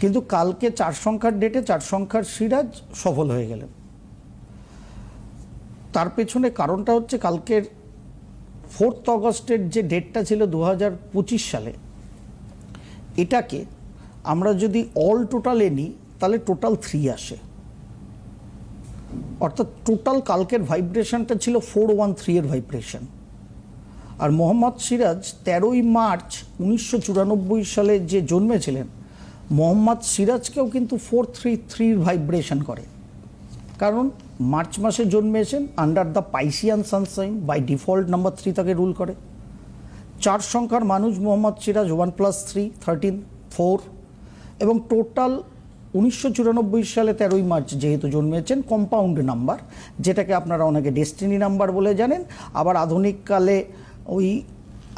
কিন্তু কালকে চার সংখ্যার ডেটে চার সংখ্যার সিরাজ সফল হয়ে গেলেন। তার পেছনে কারণটা হচ্ছে কালকের ফোর্থ অগস্টের যে ডেটটা ছিল দু হাজার পঁচিশ সালে, এটাকে আমরা যদি অল টোটালে নিই, তাহলে টোটাল থ্রি আসে। অর্থাৎ টোটাল কালকের ভাইব্রেশনটা ছিল ফোর ওয়ান থ্রি এর ভাইব্রেশন আর মোহাম্মদ সিরাজ তেরোই মার্চ উনিশশো চুরানব্বই সালে যে জন্মেছিলেন মোহাম্মদ সিরাজকেও কিন্তু ফোর থ্রি থ্রির ভাইব্রেশন করে। কারণ মার্চ মাসে জন্মেছেন under the Piscean sun sign by default number three তাকে রুল করে। চার সংখ্যার মানুষ Mohammed Siraj one plus three thirteen four এবং টোটাল উনিশশো চুরানব্বই সালে তেরোই মার্চ যেহেতু জন্মেছেন কম্পাউন্ড নাম্বার যেটাকে আপনারা অনেকে ডেস্টিনি নাম্বার বলে জানেন। আবার আধুনিককালে ওই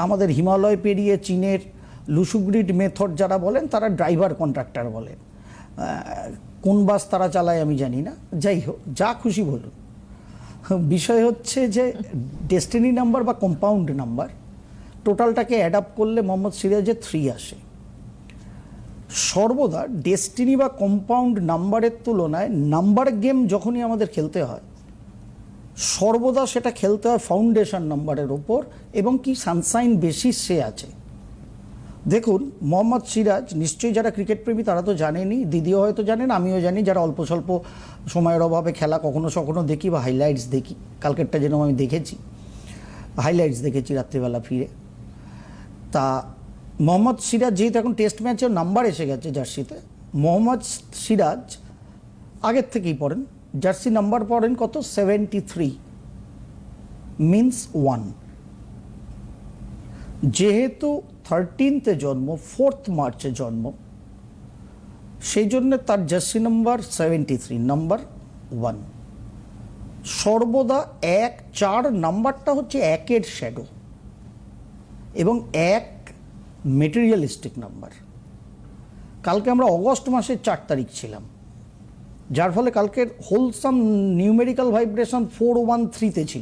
আমাদের হিমালয় পেরিয়ে চীনের লুসুগ্রিড মেথড যারা বলেন, তারা ড্রাইভার কন্ট্রাক্টর বলেন। কোন বাস তারা চালায় আমি জানি না। যাই হোক, যা খুশি বলুন। বিষয় হচ্ছে যে, ডেস্টিনি নাম্বার বা কম্পাউন্ড নাম্বার, টোটালটাকে অ্যাড আপ করলে মোহাম্মদ সিরাজের থ্রি আসে। সর্বদা ডেস্টিনি বা কম্পাউন্ড নাম্বারের তুলনায় নাম্বার গেম যখনই আমাদের খেলতে হয়, সর্বদা সেটা খেলতে হয় ফাউন্ডেশন নাম্বারের ওপর এবং কি সানসাইন বেসিস সে আছে। দেখুন, মোহাম্মদ সিরাজ নিশ্চয়ই যারা ক্রিকেট প্রেমী, তারা তো জানেনি দিদিও হয়তো জানেন, আমিও জানি, যারা অল্প স্বল্প সময়ের অভাবে খেলা কখনো কখনো দেখি বা হাইলাইটস দেখি, কালকেরটা যেন আমি দেখেছি হাইলাইটস দেখেছি রাত্রিবেলা ফিরে। তা মোহাম্মদ সিরাজ যেহেতু এখন টেস্ট ম্যাচের নাম্বার এসে গেছে জার্সিতে, মোহাম্মদ সিরাজ আগের থেকেই পড়েন, জার্সি নাম্বার পড়েন কত? সেভেন্টি থ্রি মিন্স ওয়ান যেহেতু থার্টিনতে জন্ম ফোর্থ মার্চে জন্ম, সেই জন্য তার jersey number seventy three number one সর্বদা এক, চার নাম্বারটা হচ্ছে একের শ্যাডো এবং এক মেটেরিয়ালিস্টিক নাম্বার কালকে আমরা অগস্ট মাসের চার তারিখ ছিলাম, যার ফলে কালকের wholesome numerical vibration four one থ্রিতে ছিল।